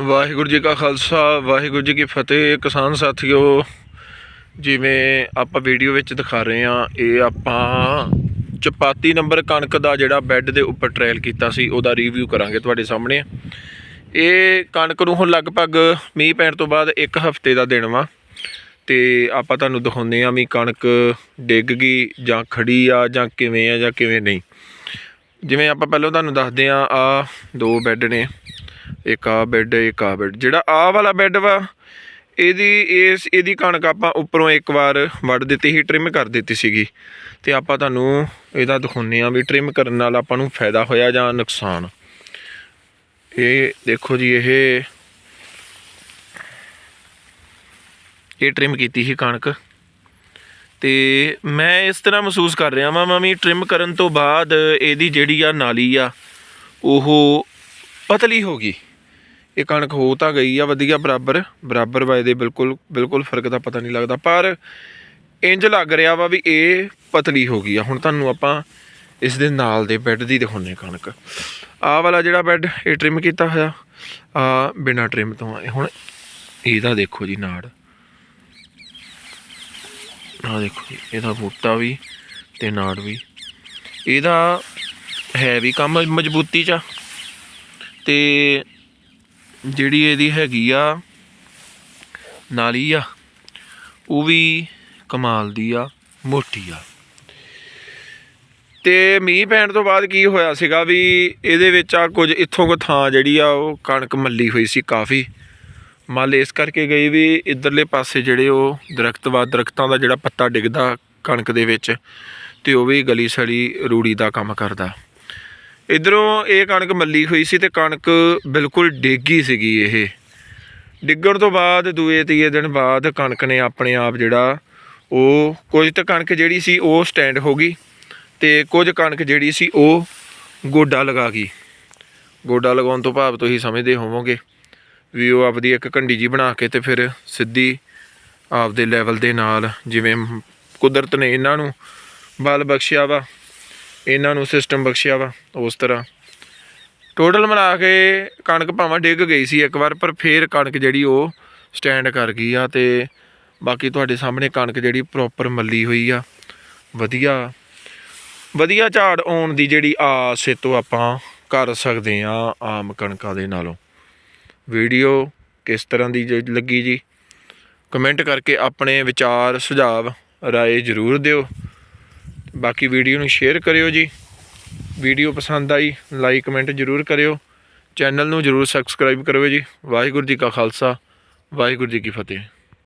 ਵਾਹਿਗੁਰੂ ਜੀ ਕਾ ਖਾਲਸਾ, ਵਾਹਿਗੁਰੂ ਜੀ ਕੀ ਫਤਿਹ। ਕਿਸਾਨ ਸਾਥੀਓ, ਜਿਵੇਂ ਆਪਾਂ ਵੀਡੀਓ ਵਿੱਚ ਦਿਖਾ ਰਹੇ ਹਾਂ, ਇਹ ਆਪਾਂ ਚਪਾਤੀ ਨੰਬਰ ਕਣਕ ਦਾ ਜਿਹੜਾ ਬੈੱਡ ਦੇ ਉੱਪਰ ਟ੍ਰਾਇਲ ਕੀਤਾ ਸੀ, ਉਹਦਾ ਰਿਵਿਊ ਕਰਾਂਗੇ ਤੁਹਾਡੇ ਸਾਹਮਣੇ। ਇਹ ਕਣਕ ਨੂੰ ਹੁਣ ਲਗਭਗ ਮੀਂਹ ਪੈਣ ਤੋਂ ਬਾਅਦ ਇੱਕ ਹਫ਼ਤੇ ਦਾ ਦਿਨ ਵਾ, ਤੇ ਆਪਾਂ ਤੁਹਾਨੂੰ ਦਿਖਾਉਂਦੇ ਆ ਵੀ ਕਣਕ ਡਿੱਗ ਗਈ ਜਾਂ ਖੜੀ ਆ ਜਾਂ ਕਿਵੇਂ ਆ ਜਾਂ ਕਿਵੇਂ ਨਹੀਂ। ਜਿਵੇਂ ਆਪਾਂ ਪਹਿਲਾਂ ਤੁਹਾਨੂੰ ਦੱਸਦੇ ਆ ਆ ਦੋ ਬੈੱਡ ਨੇ। ਇੱਕ ਆ ਬੈੱਡ, ਇੱਕ ਆ ਬੈੱਡ। ਜਿਹੜਾ ਆ ਵਾਲਾ ਬੈੱਡ ਵਾ, ਇਹਦੀ ਇਸ, ਇਹਦੀ ਕਣਕ ਆਪਾਂ ਉੱਪਰੋਂ ਇੱਕ ਵਾਰ ਵੱਢ ਦਿੱਤੀ ਸੀ ਟ੍ਰਿਮ ਕਰ ਦਿੱਤੀ ਸੀਗੀ। ਤੇ ਆਪਾਂ ਤੁਹਾਨੂੰ ਇਹਦਾ ਦਿਖਾਉਂਦੇ ਆ ਵੀ ਟ੍ਰਿਮ ਕਰਨ ਨਾਲ ਆਪਾਂ ਨੂੰ ਫਾਇਦਾ ਹੋਇਆ ਜਾਂ ਨੁਕਸਾਨ। ਇਹ ਦੇਖੋ ਜੀ, ਇਹ ਇਹ ਟ੍ਰਿਮ ਕੀਤੀ ਸੀ ਕਣਕ। ਤੇ ਮੈਂ ਇਸ ਤਰ੍ਹਾਂ ਮਹਿਸੂਸ ਕਰ ਰਿਹਾ ਵਾਂ ਮੈਂ ਟ੍ਰਿਮ ਕਰਨ ਤੋਂ ਬਾਅਦ ਇਹਦੀ ਜਿਹੜੀ ਆ ਨਾਲੀ ਆ, ਉਹ ਪਤਲੀ ਹੋ ਗਈ। ਇਹ ਕਣਕ ਹੋ ਤਾਂ ਗਈ ਆ, ਵਧੀਆ ਬਰਾਬਰ ਬਰਾਬਰ ਵਾ ਇਹਦੇ ਬਿਲਕੁਲ ਬਿਲਕੁਲ ਫ਼ਰਕ ਦਾ ਪਤਾ ਨਹੀਂ ਲੱਗਦਾ, ਪਰ ਇੰਜ ਲੱਗ ਰਿਹਾ ਵਾ ਵੀ ਇਹ ਪਤਲੀ ਹੋ ਗਈ ਆ। ਹੁਣ ਤੁਹਾਨੂੰ ਆਪਾਂ ਇਸ ਦੇ ਨਾਲ ਦੇ ਬੈੱਡ ਦੀ ਦਿਖਾਉਂਦੇ ਕਣਕ। ਆਹ ਵਾਲਾ ਜਿਹੜਾ ਬੈੱਡ, ਇਹ ਟ੍ਰਿਮ ਕੀਤਾ ਹੋਇਆ, ਆ ਬਿਨਾ ਟ੍ਰਿਮ ਤੋਂ ਹੁਣ ਇਹਦਾ ਦੇਖੋ ਜੀ ਨਾੜ। ਆਹ ਦੇਖੋ ਜੀ, ਇਹਦਾ ਬੂਟਾ ਵੀ ਤੇ ਨਾੜ ਵੀ। ਇਹਦਾ ਹੈ ਵੀ ਕੰਮ ਮਜ਼ਬੂਤੀ ਚ ਆ। ਤੇ ਜਿਹੜੀ ਇਹਦੀ ਹੈਗੀ ਆ, ਨਾਲੀ ਆ, ਉਹ ਵੀ ਕਮਾਲ ਦੀ ਆ, ਮੋਟੀ ਆ। ਤੇ ਮੀਂਹ ਪੈਣ ਤੋਂ ਬਾਅਦ ਕੀ ਹੋਇਆ ਸੀਗਾ ਵੀ ਇਹਦੇ ਵਿੱਚ ਆ ਕੁਝ ਇੱਥੋਂ ਕੋ ਥਾਂ ਜਿਹੜੀ ਆ, ਉਹ ਕਣਕ ਮੱਲੀ ਹੋਈ ਸੀ ਕਾਫੀ। ਮੱਲ ਇਸ ਕਰਕੇ ਗਈ ਵੀ ਇਧਰਲੇ ਪਾਸੇ ਜਿਹੜੇ ਉਹ ਦਰਖਤ ਵਾ, ਦਰਖਤਾਂ ਦਾ ਜਿਹੜਾ ਪੱਤਾ ਡਿੱਗਦਾ ਕਣਕ ਦੇ ਵਿੱਚ, ਤੇ ਉਹ ਵੀ ਗਲੀ ਸੜੀ ਰੂੜੀ ਦਾ ਕੰਮ ਕਰਦਾ। ਇਧਰੋਂ ਇਹ ਕਣਕ ਮੱਲੀ ਹੋਈ ਸੀ ਤੇ ਕਣਕ ਬਿਲਕੁਲ ਡਿੱਗੀ ਸੀਗੀ ਇਹ। ਡਿੱਗਣ ਤੋਂ ਬਾਅਦ ਦੂਏ ਤੀਏ ਦਿਨ ਬਾਅਦ ਕਣਕ ਨੇ ਆਪਣੇ ਆਪ ਜਿਹੜਾ, ਉਹ ਕੁਝ ਤਾਂ ਕਣਕ ਜਿਹੜੀ ਸੀ ਉਹ ਸਟੈਂਡ ਹੋ ਗਈ ਤੇ ਕੁਝ ਕਣਕ ਜਿਹੜੀ ਸੀ ਉਹ ਗੋਡਾ ਲਗਾ ਗਈ। ਗੋਡਾ ਲਗਾਉਣ ਤੋਂ ਭਾਵ ਤੁਸੀਂ ਸਮਝਦੇ ਹੋਵੋਗੇ ਵੀ ਉਹ ਆਪਦੀ ਇੱਕ ਕੰਡੀ ਜੀ ਬਣਾ ਕੇ ਤੇ ਫਿਰ ਸਿੱਧੀ ਆਪਦੇ ਲੈਵਲ ਦੇ ਨਾਲ ਜਿਵੇਂ ਕੁਦਰਤ ਨੇ ਇਹਨਾਂ ਨੂੰ ਬਲ ਬਖਸ਼ਿਆ ਵਾ। ਇਹਨਾਂ ਨੂੰ ਸਿਸਟਮ ਬਖਸ਼ਿਆ ਵਾ, ਉਸ ਤਰ੍ਹਾਂ। ਟੋਟਲ ਮਿਲਾ ਕੇ ਕਣਕ ਭਾਵੇਂ ਡਿੱਗ ਗਈ ਸੀ ਇੱਕ ਵਾਰ, ਪਰ ਫੇਰ ਕਣਕ ਜਿਹੜੀ ਉਹ ਸਟੈਂਡ ਕਰ ਗਈ ਆ ਤੇ ਬਾਕੀ ਤੁਹਾਡੇ ਸਾਹਮਣੇ ਕਣਕ ਜਿਹੜੀ ਪ੍ਰੋਪਰ ਮੱਲੀ ਹੋਈ ਆ। ਵਧੀਆ ਵਧੀਆ ਝਾੜ ਆਉਣ ਦੀ ਜਿਹੜੀ ਆਸ ਇਹ ਤੋਂ ਆਪਾਂ ਕਰ ਸਕਦੇ ਆ ਆਮ ਕਣਕਾਂ ਦੇ ਨਾਲੋਂ। ਵੀਡੀਓ ਕਿਸ ਤਰ੍ਹਾਂ ਦੀ ਲੱਗੀ ਜੀ? ਕਮੈਂਟ ਕਰਕੇ ਆਪਣੇ ਵਿਚਾਰ ਸੁਝਾਅ ਰਾਏ ਜ਼ਰੂਰ ਦਿਓ। ਬਾਕੀ ਵੀਡੀਓ ਨੂੰ ਸ਼ੇਅਰ ਕਰਿਓ ਜੀ। ਵੀਡੀਓ ਪਸੰਦ ਆਈ ਲਾਈਕ ਕਮੈਂਟ ਜ਼ਰੂਰ ਕਰਿਓ। ਚੈਨਲ ਨੂੰ ਜ਼ਰੂਰ ਸਬਸਕ੍ਰਾਈਬ ਕਰਿਓ ਜੀ। ਵਾਹਿਗੁਰੂ ਜੀ ਕਾ ਖਾਲਸਾ, ਵਾਹਿਗੁਰੂ ਜੀ ਕੀ ਫਤਿਹ।